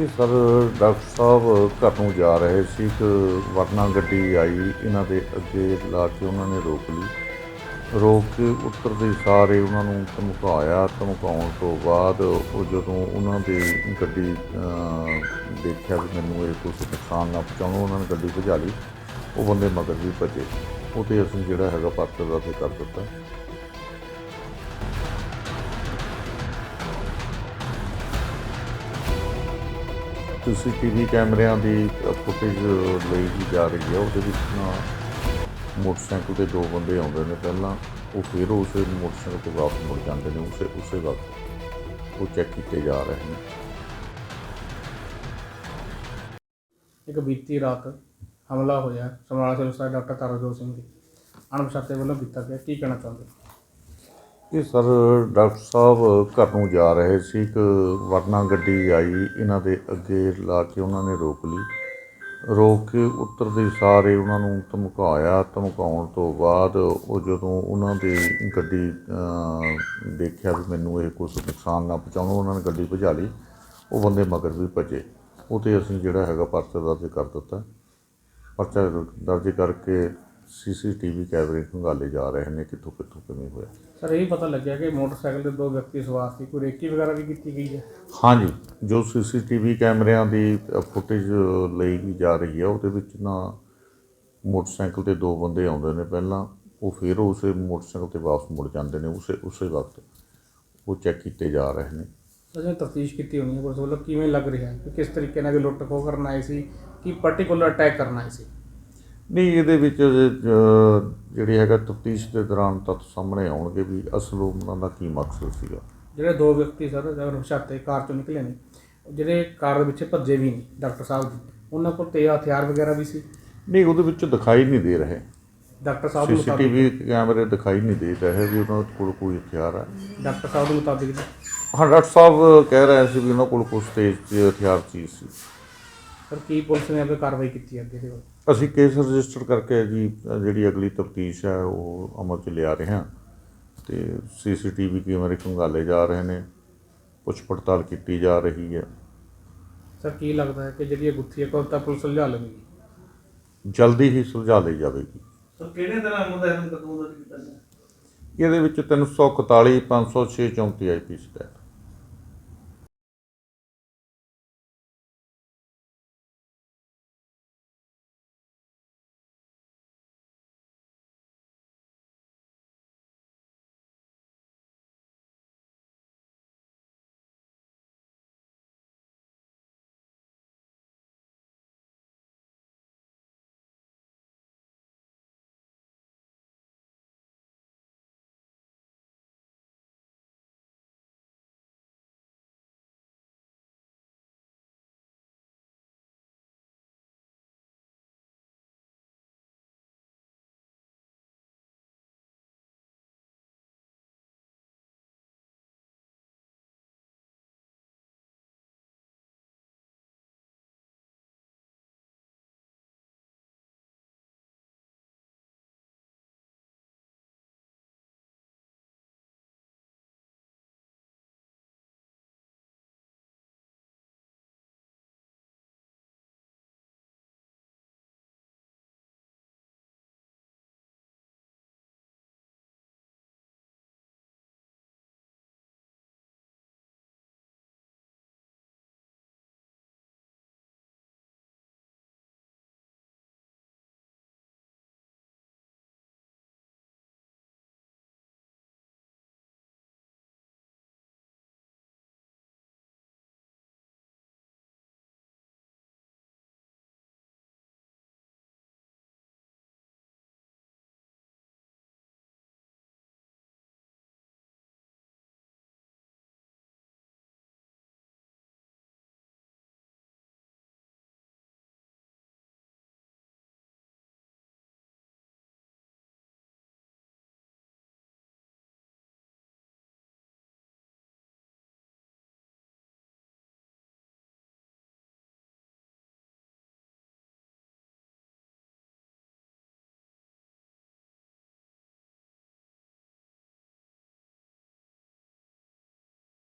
ਇਹ sir, doctor ਸਾਹਿਬ ਘਰ ਨੂੰ ਜਾ ਰਹੇ ਸੀ, ਇੱਕ ਵਰਨਾ ਗੱਡੀ ਆਈ, ਇਹਨਾਂ ਦੇ ਅੱਗੇ ਲਾ ਕੇ ਉਹਨਾਂ ਨੇ ਰੋਕ ਲਈ। ਰੋਕ ਕੇ ਉਤਰਦੇ ਸਾਰੇ ਉਹਨਾਂ ਨੂੰ ਧਮਕਾਇਆ। ਧਮਕਾਉਣ ਤੋਂ ਬਾਅਦ ਉਹ ਜਦੋਂ ਉਹਨਾਂ ਦੀ ਗੱਡੀ ਦੇਖਿਆ ਵੀ ਮੈਨੂੰ ਇਹ ਕੁਛ ਨੁਕਸਾਨ ਨਾ ਪਹੁੰਚਾਉਣ, ਉਹਨਾਂ ਨੇ ਗੱਡੀ ਭਜਾ ਲਈ। ਉਹ ਬੰਦੇ ਮਗਰ ਵੀ ਭੱਜੇ। ਉਹ ਤੇ ਅਸੀਂ ਜਿਹੜਾ ਹੈਗਾ ਪਰਚਾ ਦਰਜ ਕਰ ਦਿੱਤਾ। ਸੀਸੀਟੀਵੀ ਕੈਮਰਿਆਂ ਦੀ ਫੁਟੇਜ ਲਈ ਵੀ ਜਾ ਰਹੀ ਹੈ, ਉਹਦੇ ਵਿੱਚ ਨਾ ਮੋਟਰਸਾਈਕਲ ਤੇ ਦੋ ਬੰਦੇ ਆਉਂਦੇ ਨੇ ਪਹਿਲਾਂ, ਉਹ ਫਿਰ ਉਸੇ ਮੋਟਰਸਾਈਕਲ ਤੇ ਵਾਪਸ ਮੁੜ ਜਾਂਦੇ ਨੇ, ਉਸੇ ਉਸੇ ਵਕਤ ਉਹ ਚੈੱਕ ਕੀਤੇ ਜਾ ਰਹੇ ਨੇ। ਇੱਕ ਬੀਤੀ ਰਾਤ ਹਮਲਾ ਹੋਇਆ ਸਮਰਾਲਾ ਸਿਵਲ ਡਾਕਟਰ ਤਰਨਜੋਤ ਸਿੰਘ ਦੀ। ਅਣਪਛਾਤੇ ਵੱਲੋਂ ਕੀਤਾ ਗਿਆ, ਕੀ ਕਹਿਣਾ ਚਾਹੁੰਦੇ ਇਹ ਸਰ ਡਾਕਟਰ ਸਾਹਿਬ ਘਰ ਨੂੰ ਜਾ ਰਹੇ ਸੀ, ਇੱਕ ਵਰਨਾ ਗੱਡੀ ਆਈ, ਇਹਨਾਂ ਦੇ ਅੱਗੇ ਲਾ ਕੇ ਉਹਨਾਂ ਨੇ ਰੋਕ ਲਈ। ਰੋਕ ਕੇ ਉਤਰਦੇ ਸਾਰੇ ਉਹਨਾਂ ਨੂੰ ਧਮਕਾਇਆ। ਧਮਕਾਉਣ ਤੋਂ ਬਾਅਦ ਉਹ ਜਦੋਂ ਉਹਨਾਂ ਦੀ ਗੱਡੀ ਦੇਖਿਆ ਵੀ ਮੈਨੂੰ ਇਹ ਕੁਛ ਨੁਕਸਾਨ ਨਾ ਪਹੁੰਚਾਉਣ, ਉਹਨਾਂ ਨੇ ਗੱਡੀ ਭਜਾ ਲਈ। ਉਹ ਬੰਦੇ ਮਗਰ ਵੀ ਭੱਜੇ। ਉਹ ਤੇ ਅਸੀਂ ਜਿਹੜਾ ਹੈਗਾ ਪਰਚਾ ਦਰਜ ਕਰ ਦਿੱਤਾ। ਪਰਚਾ ਦਰਜ ਕਰਕੇ ਸੀਸੀਟੀਵੀ ਕੈਮਰੇ ਖੰਗਾਲੇ ਜਾ ਰਹੇ ਨੇ ਕਿੱਥੋਂ ਕਿੱਥੋਂ ਕਿਵੇਂ ਹੋਇਆ? ਸਰ ਇਹ ਪਤਾ ਲੱਗਿਆ ਕਿ ਮੋਟਰਸਾਈਕਲ ਤੇ ਦੋ ਵਿਅਕਤੀ ਸਵਾਰ ਸੀ ਕੋਈ ਰੇਕੀ ਵਗੈਰਾ ਵੀ ਕੀਤੀ ਗਈ ਹੈ? ਹਾਂਜੀ ਜੋ ਸੀਸੀਟੀਵੀ ਕੈਮਰਿਆਂ ਦੀ ਫੁਟੇਜ ਲਈ ਵੀ ਜਾ ਰਹੀ ਹੈ ਉਹਦੇ ਵਿੱਚ ਨਾ ਮੋਟਰਸਾਈਕਲ ਤੇ ਦੋ ਬੰਦੇ ਆਉਂਦੇ ਨੇ ਪਹਿਲਾਂ ਉਹ ਫਿਰ ਉਸੇ ਮੋਟਰਸਾਈਕਲ ਤੇ ਵਾਪਸ ਮੁੜ ਜਾਂਦੇ ਨੇ ਉਸੇ ਉਸੇ ਵਕਤ ਉਹ ਚੈੱਕ ਕੀਤੇ ਜਾ ਰਹੇ ਨੇ। ਅਜੇ ਤਫਤੀਸ਼ ਕੀਤੀ ਹੋਣੀ ਹੈ ਪੁਲਿਸ ਵੱਲੋਂ ਕਿਵੇਂ ਲੱਗ ਰਿਹਾ ਹੈ? ਕਿ ਕਿਸ ਤਰੀਕੇ ਨਾਲ ਇਹ ਲੁੱਟ ਖੋਹ ਕਰਨ ਆਏ ਸੀ? ਕਿ ਪਾਰਟਿਕੂਲਰ ਅਟੈਕ ਕਰਨ ਆਏ ਸੀ? ਨਹੀਂ ਇਹਦੇ ਵਿੱਚ ਜਿਹੜੀ ਹੈਗਾ ਤਫਤੀਸ਼ ਦੇ ਦੌਰਾਨ ਤੱਥ ਸਾਹਮਣੇ ਆਉਣਗੇ ਵੀ ਅਸਲ ਉਹਨਾਂ ਦਾ ਕੀ ਮਕਸਦ ਸੀਗਾ। ਜਿਹੜੇ ਦੋ ਵਿਅਕਤੀ ਸਰ ਅਣਪਛਾਤੇ ਕਾਰ ਚੋਂ ਨਿਕਲੇ ਨੇ ਜਿਹੜੇ ਕਾਰ ਦੇ ਪਿੱਛੇ ਭੱਜੇ ਵੀ ਨੇ ਡਾਕਟਰ ਸਾਹਿਬ ਜੀ ਉਹਨਾਂ ਕੋਲ ਤੇ ਹਥਿਆਰ ਵਗੈਰਾ ਵੀ ਸੀ? ਨਹੀਂ ਉਹਦੇ ਵਿੱਚ ਦਿਖਾਈ ਨਹੀਂ ਦੇ ਰਹੇ। ਡਾਕਟਰ ਸਾਹਿਬ ਦੇ ਮੁਤਾਬਿਕ? ਸੀਸੀਟੀਵੀ ਕੈਮਰੇ ਦਿਖਾਈ ਨਹੀਂ ਦੇ ਰਹੇ ਵੀ ਉਹਨਾਂ ਕੋਲ ਕੋਈ ਹਥਿਆਰ ਹੈ ਡਾਕਟਰ ਸਾਹਿਬ ਦੇ ਮੁਤਾਬਿਕ ਹਾਂ ਡਾਕਟਰ ਸਾਹਿਬ ਕਹਿ ਰਹੇ ਸੀ ਵੀ ਉਹਨਾਂ ਕੋਲ ਕੁਝ ਤੇਜ਼ ਹਥਿਆਰ ਚੀਜ਼ ਸੀ। ਸਰ ਕੀ ਪੁਲਿਸ ਨੇ ਅੱਗੇ ਕਾਰਵਾਈ ਕੀਤੀ ਅੱਗੇ ਦੇ ਵੱਲ? ਅਸੀਂ ਕੇਸ ਰਜਿਸਟਰ ਕਰਕੇ ਜੀ ਅ, ਜਿਹੜੀ ਅਗਲੀ ਤਫਤੀਸ਼ ਹੈ ਉਹ ਅਮਲ 'ਚ ਲਿਆ ਰਹੇ ਹਾਂ। ਤੇ ਸੀਸੀਟੀਵੀ ਕੈਮਰੇ ਖੰਗਾਲੇ ਜਾ ਰਹੇ ਨੇ ਪੁੱਛ ਪੜਤਾਲ ਕੀਤੀ ਜਾ ਰਹੀ ਹੈ। ਸਰ ਕੀ ਲੱਗਦਾ ਹੈ ਕਿ ਜਿਹੜੀ ਇਹ ਗੁੱਥੀ ਹੈ ਕਦੋਂ ਤੱਕ ਪੁਲਿਸ ਸੁਲਝਾ ਲਵੇਗੀ? ਜਲਦੀ ਹੀ ਸੁਲਝਾ ਲਈ ਜਾਵੇਗੀ। ਸਰ ਕਿਹੜੇ ਤਰ੍ਹਾਂ ਮੁਦਹਿਨ ਕਦਮ ਦਾ ਕੀਤਾ ਗਿਆ ਇਹਦੇ ਵਿੱਚ 341 506 34 ਆਈਪੀਸੀ ਤਹਿਤ।